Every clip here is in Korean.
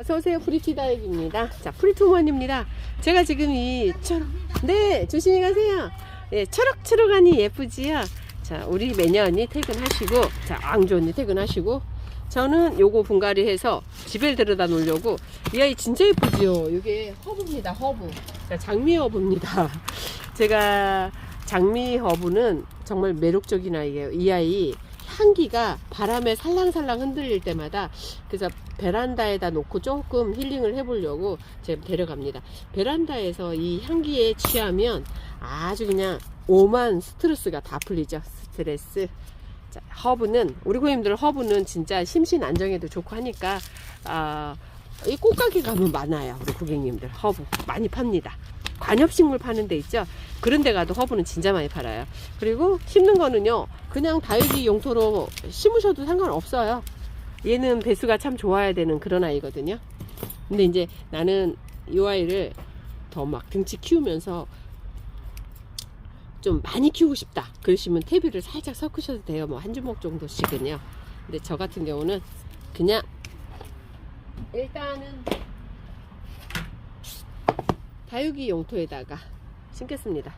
어서오세요. 프리티다육입니다. 자, 프리투먼입니다. 제가 지금 이 초록, 네, 조심히 가세요. 네, 초록초록하니 예쁘지요? 자, 우리 매녀 언니 퇴근하시고, 자, 앙조 언니 퇴근하시고, 저는 요거 분갈이 해서 집에 들여다 놓으려고, 이 아이 진짜 예쁘지요? 이게 허브입니다, 허브. 자, 장미 허브입니다. 제가 장미 허브는 정말 매력적인 아이예요. 이 아이 향기가 바람에 살랑살랑 흔들릴 때마다 그래서 베란다에다 놓고 조금 힐링을 해보려고 제가 데려갑니다. 베란다에서 이 향기에 취하면 아주 그냥 오만 스트레스가 다 풀리죠. 스트레스. 자, 허브는 우리 고객님들 허브는 진짜 심신 안정에도 좋고 하니까 아, 이 꽃가게 가면 많아요. 우리 고객님들 허브 많이 팝니다. 관엽식물 파는 데 있죠. 그런 데 가도 허브는 진짜 많이 팔아요. 그리고 심는 거는요. 그냥 다육이 용토로 심으셔도 상관없어요. 얘는 배수가 참 좋아야 되는 그런 아이거든요. 근데 이제 나는 이 아이를 더 막 등치 키우면서 좀 많이 키우고 싶다. 그러시면 퇴비를 살짝 섞으셔도 돼요. 뭐 한 주먹 정도씩은요. 근데 저 같은 경우는 그냥 일단은 다육이 용토에다가 심겠습니다.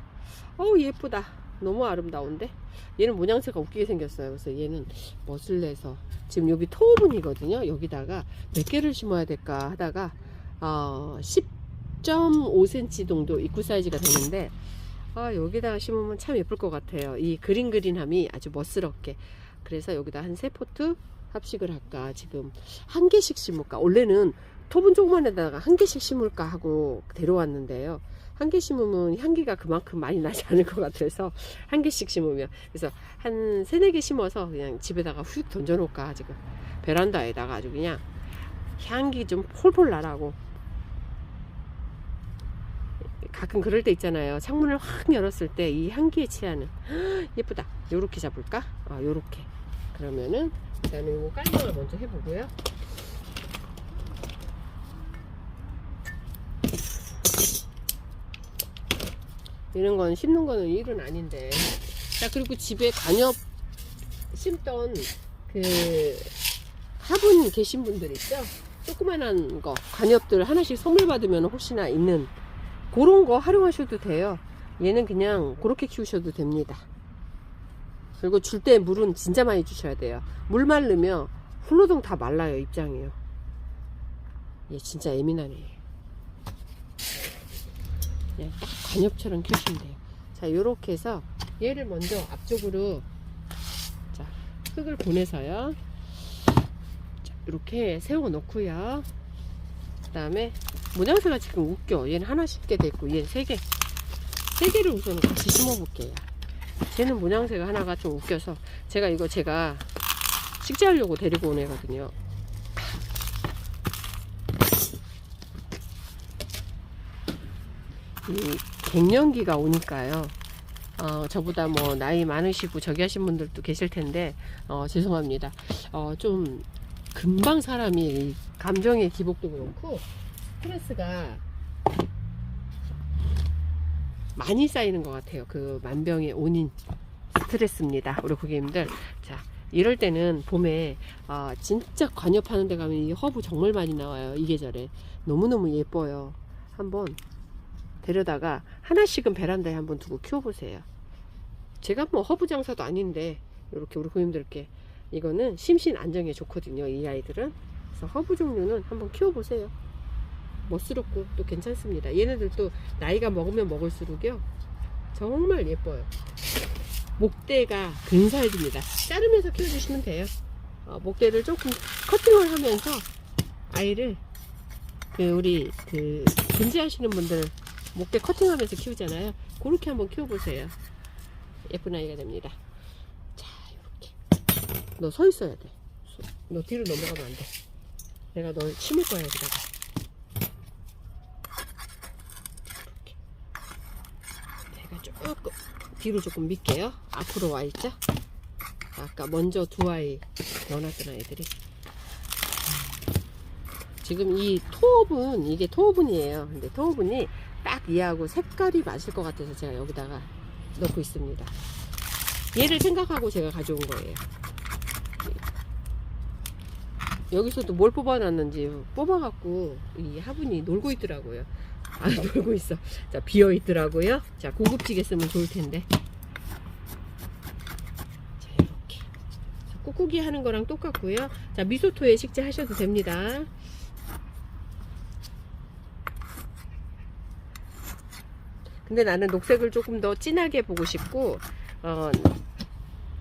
어우 예쁘다. 너무 아름다운데 얘는 모양새가 웃기게 생겼어요. 그래서 얘는 멋을 내서 지금 여기 토분이거든요. 여기다가 몇 개를 심어야 될까 하다가 어, 10.5cm 정도 입구 사이즈가 되는데 아, 여기다가 심으면 참 예쁠 것 같아요. 이 그린 그린함이 아주 멋스럽게. 그래서 여기다 한 세 포트 합식을 할까 지금 한 개씩 심을까 원래는 토분 조그만에다가 한 개씩 심을까 하고 데려왔는데요. 한 개 심으면 향기가 그만큼 많이 나지 않을 것 같아서 한 개씩 심으면. 그래서 한 세네 개 심어서 그냥 집에다가 휙 던져놓을까 지금. 베란다에다가 아주 그냥 향기 좀 폴폴 나라고. 가끔 그럴 때 있잖아요. 창문을 확 열었을 때 이 향기에 취하는. 예쁘다. 요렇게 잡을까? 아 요렇게. 그러면은 일단은 요거 깔망을 먼저 해보고요 이런 건 심는 거는 일은 아닌데. 자, 그리고 집에 관엽 심던 그 화분 계신 분들 있죠? 조그만한 거, 관엽들 하나씩 선물 받으면 혹시나 있는 그런 거 활용하셔도 돼요. 얘는 그냥 그렇게 키우셔도 됩니다. 그리고 줄 때 물은 진짜 많이 주셔야 돼요. 물 말르면 훌러덩 다 말라요, 입장이요. 얘 진짜 예민하네. 그 관엽처럼 키우시면 돼요. 자, 요렇게 해서 얘를 먼저 앞쪽으로 자, 흙을 보내서요. 자, 이렇게 세워 놓고요. 그 다음에 모양새가 지금 웃겨. 얘는 하나 심게 됐고 얘는 세 개. 세 개를 우선 같이 심어 볼게요. 쟤는 모양새가 하나가 좀 웃겨서 제가 이거 제가 식재하려고 데리고 온 애거든요. 이 갱년기가 오니까요. 어, 저보다 뭐 나이 많으시고 저기 하신 분들도 계실 텐데 어, 죄송합니다. 어, 좀 금방 사람이 이 감정의 기복도 그렇고 스트레스가 많이 쌓이는 것 같아요. 그 만병의 원인 스트레스입니다. 우리 고객님들. 자, 이럴 때는 봄에 어, 진짜 관엽하는 데 가면 이 허브 정말 많이 나와요. 이 계절에 너무너무 예뻐요. 한번 데려다가 하나씩은 베란다에 한번 두고 키워보세요. 제가 뭐 허브 장사도 아닌데 이렇게 우리 고객님들께 이거는 심신 안정에 좋거든요. 이 아이들은 그래서 허브 종류는 한번 키워보세요. 멋스럽고 또 괜찮습니다. 얘네들도 나이가 먹으면 먹을수록요 정말 예뻐요. 목대가 근사해집니다. 자르면서 키워주시면 돼요. 어, 목대를 조금 커팅을 하면서 아이를 그 우리 그 금지하시는 분들 목대 커팅하면서 키우잖아요. 그렇게 한번 키워보세요. 예쁜 아이가 됩니다. 자, 이렇게. 너 서 있어야 돼. 너 뒤로 넘어가면 안 돼. 내가 널 심을 거야, 여기다가. 이렇게. 제가 조금 뒤로 조금 밀게요. 앞으로 와 있죠? 아까 먼저 두 아이 넣어놨던 아이들이. 지금 이 토업은 이게 토업은이에요. 근데 토업은이 딱 얘하고 색깔이 맞을 것 같아서 제가 여기다가 넣고 있습니다. 얘를 생각하고 제가 가져온 거예요. 여기서도 뭘 뽑아놨는지 뽑아갖고 이 화분이 놀고 있더라고요. 아 놀고 있어. 자 비어 있더라고요. 자 고급지게 쓰면 좋을 텐데. 자 이렇게 자, 꾹꾹이 하는 거랑 똑같고요. 자 미소토에 식재 하셔도 됩니다. 근데 나는 녹색을 조금 더 진하게 보고 싶고 어,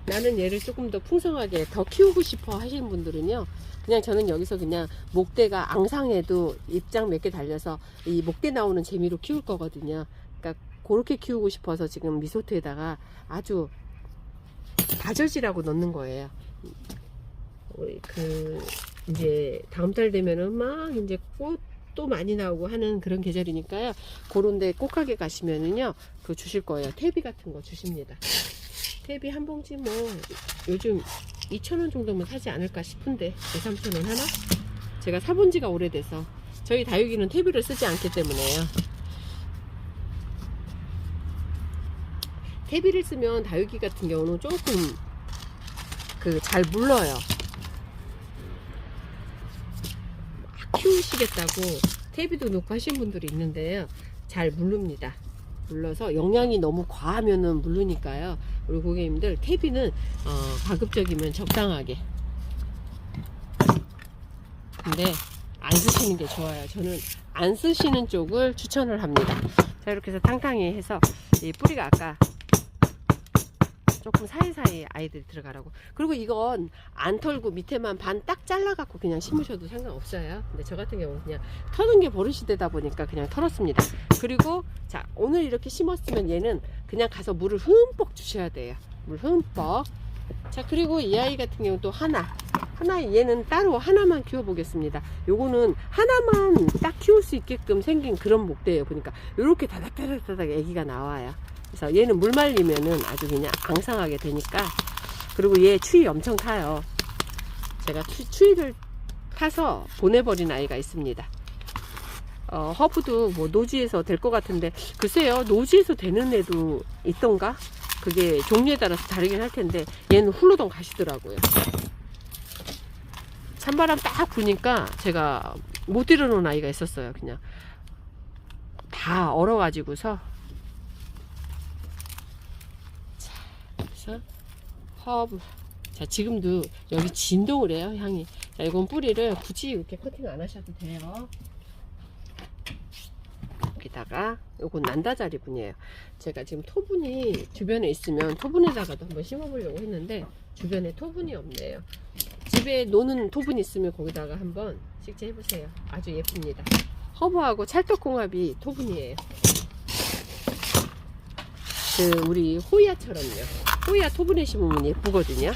나는 얘를 조금 더 풍성하게 더 키우고 싶어 하시는 분들은요 그냥 저는 여기서 그냥 목대가 앙상해도 입장 몇 개 달려서 이 목대 나오는 재미로 키울 거거든요. 그러니까 그렇게 키우고 싶어서 지금 미소토에다가 아주 다저지라고 넣는 거예요. 그 이제 다음 달 되면은 막 이제 꽃 도 많이 나오고 하는 그런 계절이니까요. 그런데 꽃가게 가시면은요 그 주실 거예요. 퇴비 같은 거 주십니다. 퇴비 한 봉지 뭐 요즘 2,000원 정도면 사지 않을까 싶은데 2, 3,000원 하나? 제가 사본 지가 오래돼서 저희 다육이는 퇴비를 쓰지 않기 때문에요. 퇴비를 쓰면 다육이 같은 경우는 조금 그 잘 물러요 막 키우시겠다고 퇴비도 넣고 하신 분들이 있는데요 잘 물릅니다 물러서 영양이 너무 과하면은 물르니까요. 우리 고객님들 퇴비는 어, 가급적이면 적당하게. 근데 안 쓰시는 게 좋아요. 저는 안 쓰시는 쪽을 추천을 합니다. 자 이렇게 해서 탕탕이 해서 이 뿌리가 아까 조금 사이사이 아이들이 들어가라고. 그리고 이건 안 털고 밑에만 반 딱 잘라 갖고 그냥 심으셔도 상관없어요. 근데 저 같은 경우는 그냥 터는 게 버릇이 되다 보니까 그냥 털었습니다. 그리고 자 오늘 이렇게 심었으면 얘는 그냥 가서 물을 흠뻑 주셔야 돼요. 물 흠뻑. 자 그리고 이 아이 같은 경우 또 하나. 하나 얘는 따로 하나만 키워 보겠습니다. 요거는 하나만 딱 키울 수 있게끔 생긴 그런 목대예요. 보니까 이렇게 다닥다닥다닥 애기가 나와요. 그래서 얘는 물 말리면은 아주 그냥 앙상하게 되니까 그리고 얘 추위 엄청 타요. 제가 추, 추위를 타서 보내버린 아이가 있습니다. 어, 허브도 뭐 노지에서 될 것 같은데 글쎄요 노지에서 되는 애도 있던가? 그게 종류에 따라서 다르긴 할 텐데 얘는 훌러덩 가시더라고요. 찬바람 딱 부니까 제가 못 일어놓은 아이가 있었어요 그냥. 다 얼어가지고서 그래서 허브. 자 지금도 여기 진동을 해요 향이. 자 이건 뿌리를 굳이 이렇게 커팅 안 하셔도 돼요. 여기다가 요건 난다자리 분이에요. 제가 지금 토분이 주변에 있으면 토분에다가도 한번 심어보려고 했는데 주변에 토분이 없네요. 집에 노는 토분 있으면 거기다가 한번 식재 해보세요. 아주 예쁩니다. 허브하고 찰떡궁합이 토분이에요. 그 우리 호야처럼요 호야 토분에 심으면 예쁘거든요.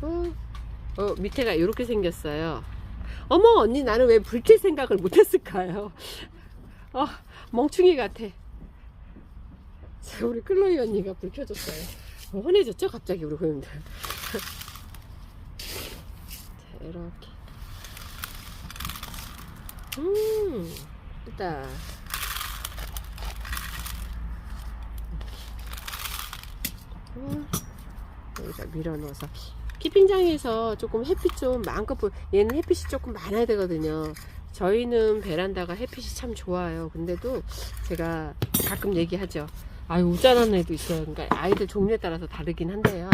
하고 어, 밑에가 이렇게 생겼어요. 어머 언니 나는 왜 불킬 생각을 못했을까요? 어, 멍충이 같아. 자, 우리 클로이 언니가 불 켜줬어요. 어, 환해졌죠 갑자기 우리 고객님들. 자 이렇게. 음, 일단. 여기다 밀어 넣어서. 키핑장에서 조금 햇빛 좀 마음껏 보 얘는 햇빛이 조금 많아야 되거든요. 저희는 베란다가 햇빛이 참 좋아요. 근데도 제가 가끔 얘기하죠. 아유 우짠한 애도 있어요. 그러니까 아이들 종류에 따라서 다르긴 한데요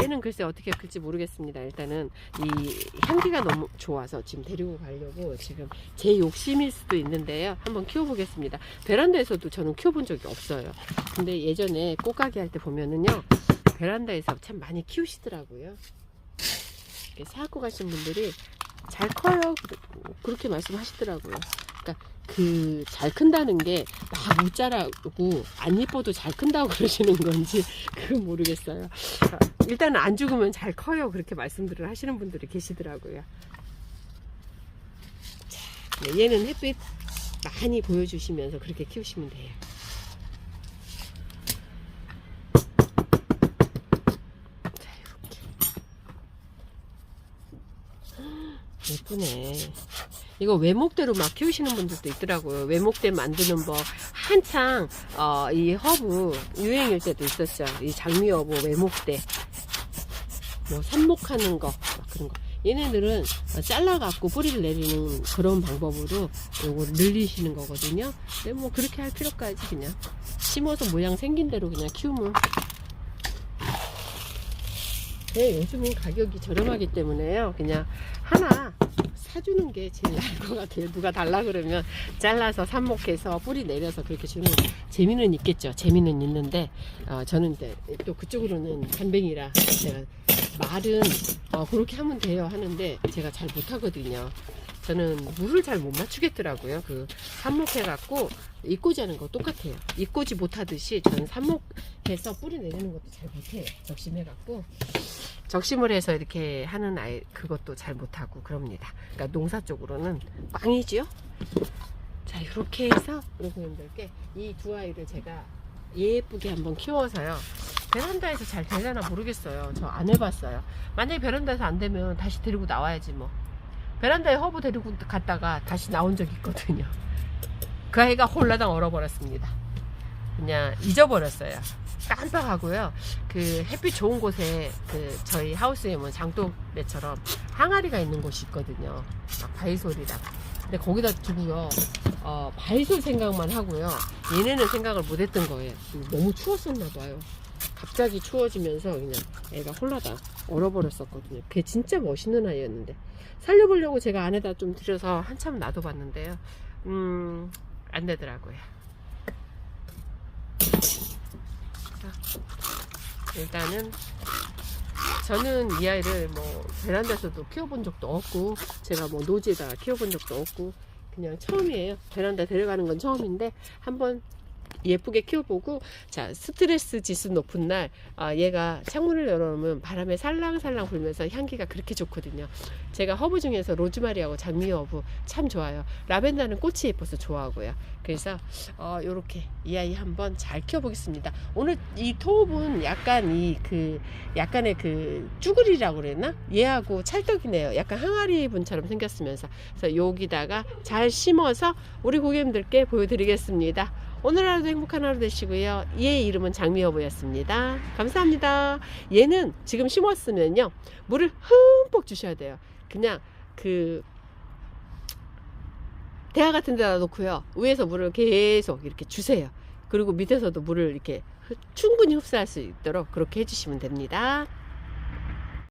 얘는 글쎄 어떻게 클지 모르겠습니다. 일단은 이 향기가 너무 좋아서 지금 데리고 가려고 지금 제 욕심일 수도 있는데요. 한번 키워보겠습니다. 베란다에서도 저는 키워본 적이 없어요. 근데 예전에 꽃가게 할 때 보면은요 베란다에서 참 많이 키우시더라고요. 이렇게 사갖고 가신 분들이 잘 커요. 그렇게 말씀하시더라고요. 그러니까 그 잘 큰다는 게막 무자라고 안 예뻐도 잘 큰다고 그러시는 건지 그건 모르겠어요. 자, 일단은 안 죽으면 잘 커요. 그렇게 말씀들을 하시는 분들이 계시더라고요. 자, 네, 얘는 햇빛 많이 보여주시면서 그렇게 키우시면 돼요. 자 이렇게. 예쁘네 이거 외목대로 막 키우시는 분들도 있더라고요. 외목대 만드는 법 한창 어, 이 허브 유행일 때도 있었죠. 이 장미 허브 외목대. 뭐 삽목하는 거막 그런 거. 얘네들은 어, 잘라갖고 뿌리를 내리는 그런 방법으로 요거를 늘리시는 거거든요. 근데 뭐 그렇게 할 필요까지 그냥 심어서 모양 생긴 대로 그냥 키우면. 네, 요즘은 가격이 저렴하기 때문에요. 그냥 하나 사주는 게 제일 나을 것 같아요. 누가 달라 그러면 잘라서 삽목해서 뿌리 내려서 그렇게 주는 재미는 있겠죠. 재미는 있는데 어, 저는 이제 또 그쪽으로는 간뱅이라 제가 말은 어, 그렇게 하면 돼요 하는데 제가 잘 못하거든요. 저는 물을 잘 못 맞추겠더라고요. 그 삽목해갖고 이꼬지 하는 거 똑같아요. 이꼬지 못하듯이 저는 삽목해서 뿌리 내리는 것도 잘 못해요. 적심해갖고 적심을 해서 이렇게 하는 아이 그것도 잘 못하고 그럽니다. 그러니까 농사 쪽으로는 빵이지요. 자 이렇게 해서 여러분들께 이 두 아이를 제가 예쁘게 한번 키워서요. 베란다에서 잘 되려나 모르겠어요. 저 안 해봤어요. 만약에 베란다에서 안 되면 다시 데리고 나와야지 뭐. 베란다에 허브 데리고 갔다가 다시 나온 적이 있거든요. 그 아이가 홀라당 얼어버렸습니다. 그냥 잊어버렸어요. 깜빡하고요. 그 햇빛 좋은 곳에 그 저희 하우스에 뭐 장독대처럼 항아리가 있는 곳이 있거든요. 막 바위솔이랑. 근데 거기다 두고요. 어, 바위솔 생각만 하고요. 얘네는 생각을 못 했던 거예요. 너무 추웠었나 봐요. 갑자기 추워지면서 그냥 애가 홀라다 얼어버렸었거든요. 걔 진짜 멋있는 아이였는데 살려보려고 제가 안에다 좀 들여서 한참 놔둬봤는데요. 음, 안 되더라고요. 자, 일단은 저는 이 아이를 뭐 베란다에서도 키워본 적도 없고 제가 뭐 노지에다가 키워본 적도 없고 그냥 처음이에요. 베란다 데려가는 건 처음인데 한번 예쁘게 키워보고 자 스트레스 지수 높은 날 아, 얘가 창문을 열어놓으면 바람에 살랑살랑 불면서 향기가 그렇게 좋거든요. 제가 허브 중에서 로즈마리하고 장미 허브 참 좋아요. 라벤더는 꽃이 예뻐서 좋아하고요. 그래서 어, 요렇게 이 아이 한번 잘 키워보겠습니다. 오늘 이 토업은 약간 이 그 약간의 그 쭈그리라고 그랬나? 얘하고 찰떡이네요. 약간 항아리 분처럼 생겼으면서 그래서 여기다가 잘 심어서 우리 고객님들께 보여드리겠습니다. 오늘 하루도 행복한 하루 되시고요. 얘의 이름은 장미여보였습니다. 감사합니다. 얘는 지금 심었으면요. 물을 흠뻑 주셔야 돼요. 그냥 그 대야 같은 데다 놓고요. 위에서 물을 계속 이렇게 주세요. 그리고 밑에서도 물을 이렇게 흡- 충분히 흡수할 수 있도록 그렇게 해주시면 됩니다.